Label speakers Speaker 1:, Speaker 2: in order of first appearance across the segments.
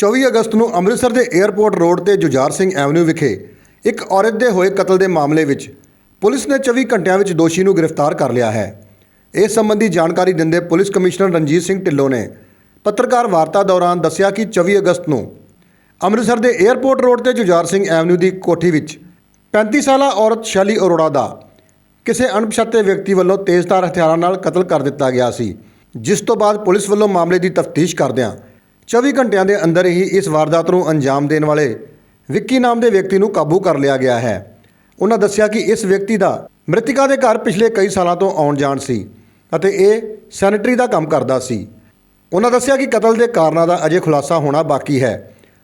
Speaker 1: 24 ਅਗਸਤ ਨੂੰ ਅੰਮ੍ਰਿਤਸਰ ਦੇ airport road ਤੇ ਜੁਝਾਰ ਸਿੰਘ ਐਵਨਿਊ ਵਿਖੇ ਇੱਕ ਔਰਤ ਦੇ ਹੋਏ ਕਤਲ ਦੇ ਮਾਮਲੇ ਵਿੱਚ ਪੁਲਿਸ ਨੇ 24 ਘੰਟਿਆਂ ਵਿੱਚ ਦੋਸ਼ੀ ਨੂੰ ਗ੍ਰਿਫਤਾਰ ਕਰ ਲਿਆ ਹੈ। ਇਸ ਸੰਬੰਧੀ ਜਾਣਕਾਰੀ ਦਿੰਦੇ ਪੁਲਿਸ ਕਮਿਸ਼ਨਰ ਰਣਜੀਤ ਸਿੰਘ ਢਿੱਲੋਂ ਨੇ ਪੱਤਰਕਾਰ ਵਾਰਤਾ ਦੌਰਾਨ ਦੱਸਿਆ ਕਿ 24 ਅਗਸਤ ਨੂੰ ਅੰਮ੍ਰਿਤਸਰ ਦੇ 에ਅਰਪੋਰਟ ਰੋਡ ਤੇ ਜੁਝਾਰ ਸਿੰਘ ਐਵਨਿਊ ਦੀ ਕੋਠੀ ਵਿੱਚ 35 ਸਾਲਾ ਔਰਤ ਸ਼ੈਲੀ ਅਰੋੜਾ ਦਾ ਕਿਸੇ ਅਣਪਛਾਤੇ ਵਿਅਕਤੀ ਵੱਲੋਂ ਤੇਜ਼ਧਾਰ ਹਥਿਆਰਾਂ ਨਾਲ ਕਤਲ ਕਰ ਦਿੱਤਾ ਗਿਆ ਸੀ, ਜਿਸ ਤੋਂ ਬਾਅਦ ਪੁਲਿਸ ਵੱਲੋਂ ਮਾਮਲੇ ਦੀ ਤਫਤੀਸ਼ ਕਰਦਿਆਂ 24 ਘੰਟਿਆਂ ਦੇ ਅੰਦਰ ਹੀ ਇਸ ਵਾਰਦਾਤ ਨੂੰ ਅੰਜਾਮ ਦੇਣ ਵਾਲੇ ਵਿੱਕੀ ਨਾਮ ਦੇ ਵਿਅਕਤੀ ਨੂੰ ਕਾਬੂ ਕਰ ਲਿਆ ਗਿਆ ਹੈ। ਉਹਨਾਂ ਦੱਸਿਆ ਕਿ ਇਸ ਵਿਅਕਤੀ ਦਾ ਮ੍ਰਿਤਕਾ ਦੇ ਘਰ ਪਿਛਲੇ ਕਈ ਸਾਲਾਂ ਤੋਂ ਆਉਣ ਜਾਣ ਸੀ ਅਤੇ ਇਹ ਸੈਨੇਟਰੀ ਦਾ ਕੰਮ ਕਰਦਾ ਸੀ। ਉਹਨਾਂ ਦੱਸਿਆ ਕਿ ਕਤਲ ਦੇ ਕਾਰਨਾਂ ਦਾ ਅਜੇ ਖੁਲਾਸਾ ਹੋਣਾ ਬਾਕੀ ਹੈ।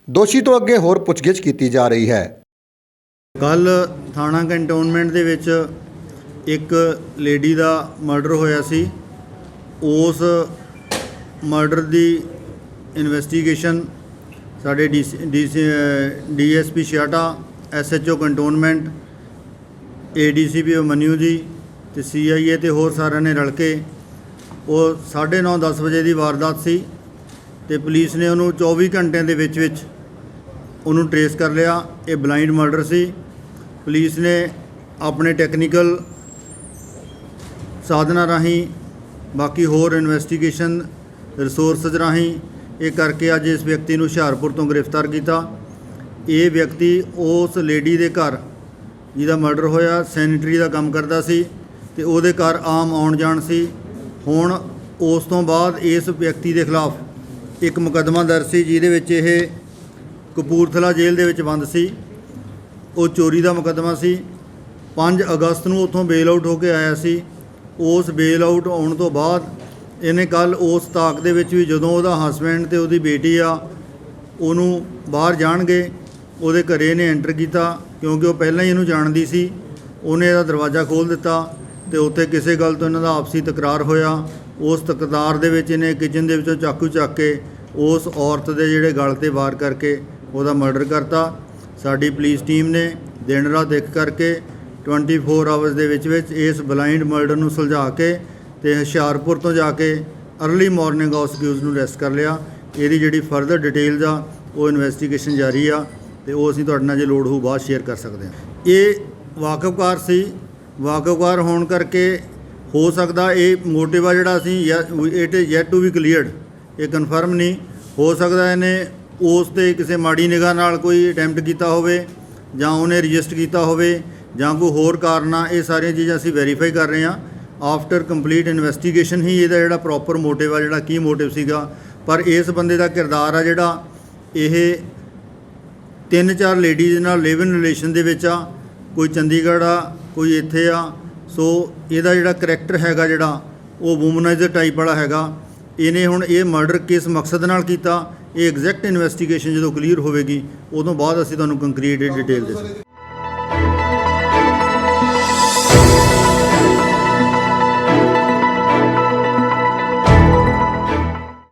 Speaker 1: ਦੋਸ਼ੀ ਤੋਂ ਅੱਗੇ ਹੋਰ ਪੁੱਛਗਿੱਛ ਕੀਤੀ ਜਾ ਰਹੀ ਹੈ।
Speaker 2: ਕੱਲ ਥਾਣਾ ਕੰਟੋਨਮੈਂਟ ਦੇ ਵਿੱਚ ਇੱਕ ਲੇਡੀ ਦਾ ਮਰਡਰ ਹੋਇਆ ਸੀ। ਉਸ ਮਰਡਰ ਦੀ ਇਨਵੈਸਟੀਗੇਸ਼ਨ ਸਾਡੇ ਡੀਐਸਪੀ ਛਿਆਟਾ ਐਸਐਚਓ ਕੰਟੋਨਮੈਂਟ ਏਡੀਸੀਪੀ ਮਨਿਊ ਜੀ ਤੇ ਸੀਆਈਏ ਤੇ ਹੋਰ ਸਾਰਿਆਂ ਨੇ ਰਲ ਕੇ ਉਹ 9:30 10 ਵਜੇ ਦੀ ਵਾਰਦਾਤ ਸੀ ਤੇ ਪੁਲਿਸ ਨੇ ਉਹਨੂੰ 24 ਘੰਟਿਆਂ ਦੇ ਵਿੱਚ ਵਿੱਚ ਉਹਨੂੰ ਟਰੇਸ ਕਰ ਲਿਆ। ਇਹ ਬਲਾਈਂਡ ਮਰਡਰ ਸੀ। ਪੁਲਿਸ ਨੇ ਆਪਣੇ ਟੈਕਨੀਕਲ ਸਾਧਨਾਂ ਰਾਹੀਂ ਬਾਕੀ ਹੋਰ ਇਨਵੈਸਟੀਗੇਸ਼ਨ ਰਿਸੋਰਸਸ ਰਾਹੀਂ ਇਹ ਕਰਕੇ ਅੱਜ ਇਸ ਵਿਅਕਤੀ ਨੂੰ ਹੁਸ਼ਿਆਰਪੁਰ ਤੋਂ ਗ੍ਰਿਫਤਾਰ ਕੀਤਾ। ਇਹ ਵਿਅਕਤੀ ਉਸ ਲੇਡੀ ਦੇ ਘਰ ਜਿਹਦਾ ਮਰਡਰ ਹੋਇਆ, ਸੈਨੇਟਰੀ ਦਾ ਕੰਮ ਕਰਦਾ ਸੀ ਤੇ ਉਹਦੇ ਘਰ ਆਮ ਆਉਣ ਜਾਣ ਸੀ। ਹੁਣ ਉਸ ਤੋਂ ਬਾਅਦ ਇਸ ਵਿਅਕਤੀ ਦੇ ਖਿਲਾਫ ਇੱਕ ਮੁਕੱਦਮਾ ਦਰਜ ਸੀ ਜਿਹਦੇ ਵਿੱਚ ਇਹ ਕਪੂਰਥਲਾ ਜੇਲ੍ਹ ਦੇ ਵਿੱਚ ਬੰਦ ਸੀ। ਉਹ ਚੋਰੀ ਦਾ ਮੁਕੱਦਮਾ ਸੀ। 5 ਅਗਸਤ ਨੂੰ ਉੱਥੋਂ ਬੇਲ ਆਊਟ ਹੋ ਕੇ ਆਇਆ ਸੀ। ਉਸ ਬੇਲ ਆਊਟ ਆਉਣ ਤੋਂ ਬਾਅਦ ਇਹਨੇ ਕੱਲ ਉਸ ਤਾਕ ਦੇ ਵਿੱਚ ਵੀ ਜਦੋਂ ਉਹਦਾ ਹਸਬੈਂਡ ਤੇ ਉਹਦੀ ਬੇਟੀ ਆ, ਉਹਨੂੰ ਬਾਹਰ ਜਾਣਗੇ, ਉਹਦੇ ਘਰੇ ਇਹਨੇ ਐਂਟਰ ਕੀਤਾ, ਕਿਉਂਕਿ ਉਹ ਪਹਿਲਾਂ ਹੀ ਇਹਨੂੰ ਜਾਣਦੀ ਸੀ। ਉਹਨੇ ਇਹਦਾ ਦਰਵਾਜ਼ਾ ਖੋਲ੍ਹ ਦਿੱਤਾ ਤੇ ਉੱਥੇ ਕਿਸੇ ਗੱਲ ਤੋਂ ਇਹਨਾਂ ਦਾ ਆਪਸੀ ਤਕਰਾਰ ਹੋਇਆ। ਉਸ ਤਕਰਾਰ ਦੇ ਵਿੱਚ ਇਹਨੇ ਕਿਚਨ ਦੇ ਵਿੱਚੋਂ ਚਾਕੂ ਚੱਕ ਕੇ ਉਸ ਔਰਤ ਦੇ ਜਿਹੜੇ ਗਲ ਤੇ ਵਾਰ ਕਰਕੇ ਉਹਦਾ ਮਰਡਰ ਕਰਤਾ। ਸਾਡੀ ਪੁਲਿਸ ਟੀਮ ਨੇ ਦਿਨ ਰਾਤ ਇੱਕ ਕਰਕੇ 24 ਆਵਰਸ ਦੇ ਵਿੱਚ ਵਿੱਚ ਇਸ ਬਲਾਈਂਡ ਮਰਡਰ ਨੂੰ ਸੁਲਝਾ ਕੇ ਤੇ ਹੁਸ਼ਿਆਰਪੁਰ ਤੋਂ ਜਾ ਕੇ ਅਰਲੀ ਮਾਰਨਿੰਗ ਉਸ ਅਕਿਊਜ਼ ਨੂੰ ਅਰੈਸਟ ਕਰ ਲਿਆ। ਇਹਦੀ ਜਿਹੜੀ ਫਰਦਰ ਡਿਟੇਲਸ ਆ, ਉਹ ਇਨਵੈਸਟੀਗੇਸ਼ਨ ਜਾਰੀ ਆ ਤੇ ਉਹ ਅਸੀਂ ਤੁਹਾਡੇ ਨਾਲ ਜੇ ਲੋੜ ਹੋਊ ਬਾਅਦ ਸ਼ੇਅਰ ਕਰ ਸਕਦੇ ਹਾਂ। ਇਹ ਵਾਕਫਕਾਰ ਸੀ। ਵਾਕਫਕਾਰ ਹੋਣ ਕਰਕੇ ਹੋ ਸਕਦਾ ਇਹ ਮੋਟਿਵ ਆ ਜਿਹੜਾ ਅਸੀਂ it is yet to be cleared ਇਹ ਕਨਫਰਮ ਨਹੀਂ। ਹੋ ਸਕਦਾ ਇਹਨੇ ਉਸ ਤੇ ਕਿਸੇ ਮਾੜੀ ਨਿਗਾਹ ਨਾਲ ਕੋਈ ਅਟੈਂਪਟ ਕੀਤਾ ਹੋਵੇ ਜਾਂ ਉਹਨੇ ਰਜਿਸਟਰ ਕੀਤਾ ਹੋਵੇ ਜਾਂ ਕੋਈ ਹੋਰ ਕਾਰਨ ਆ ਇਹ ਸਾਰੀਆਂ ਚੀਜ਼ਾਂ ਅਸੀਂ ਵੈਰੀਫਾਈ ਕਰ ਰਹੇ ਹਾਂ। ਆਫਟਰ ਕੰਪਲੀਟ ਇਨਵੈਸਟੀਗੇਸ਼ਨ ਹੀ ਇਹਦਾ ਜਿਹੜਾ ਪ੍ਰੋਪਰ ਮੋਟਿਵ ਆ, ਜਿਹੜਾ ਕੀ ਮੋਟਿਵ ਸੀਗਾ। ਪਰ ਇਸ ਬੰਦੇ ਦਾ ਕਿਰਦਾਰ ਆ ਜਿਹੜਾ ਇਹ ਤਿੰਨ ਚਾਰ ਲੇਡੀਜ਼ ਨਾਲ ਲਿਵ ਇਨ ਰਿਲੇਸ਼ਨ ਦੇ ਵਿੱਚ ਆ, ਕੋਈ ਚੰਡੀਗੜ੍ਹ ਆ, ਕੋਈ ਇੱਥੇ ਆ। ਸੋ ਇਹਦਾ ਜਿਹੜਾ ਕਰੈਕਟਰ ਹੈਗਾ ਜਿਹੜਾ, ਉਹ ਵੂਮਨਾਈਜ਼ਰ ਟਾਈਪ ਵਾਲਾ ਹੈਗਾ। ਇਹਨੇ ਹੁਣ ਇਹ ਮਰਡਰ ਕਿਸ ਮਕਸਦ ਨਾਲ ਕੀਤਾ। ਇਹ ਐਗਜ਼ੈਕਟ ਇਨਵੈਸਟੀਗੇਸ਼ਨ ਜਦੋਂ ਕਲੀਅਰ ਹੋਵੇਗੀ, ਉਦੋਂ ਬਾਅਦ ਅਸੀਂ ਤੁਹਾਨੂੰ ਕੰਕਰੀਟ ਡਿਟੇਲ ਦੇ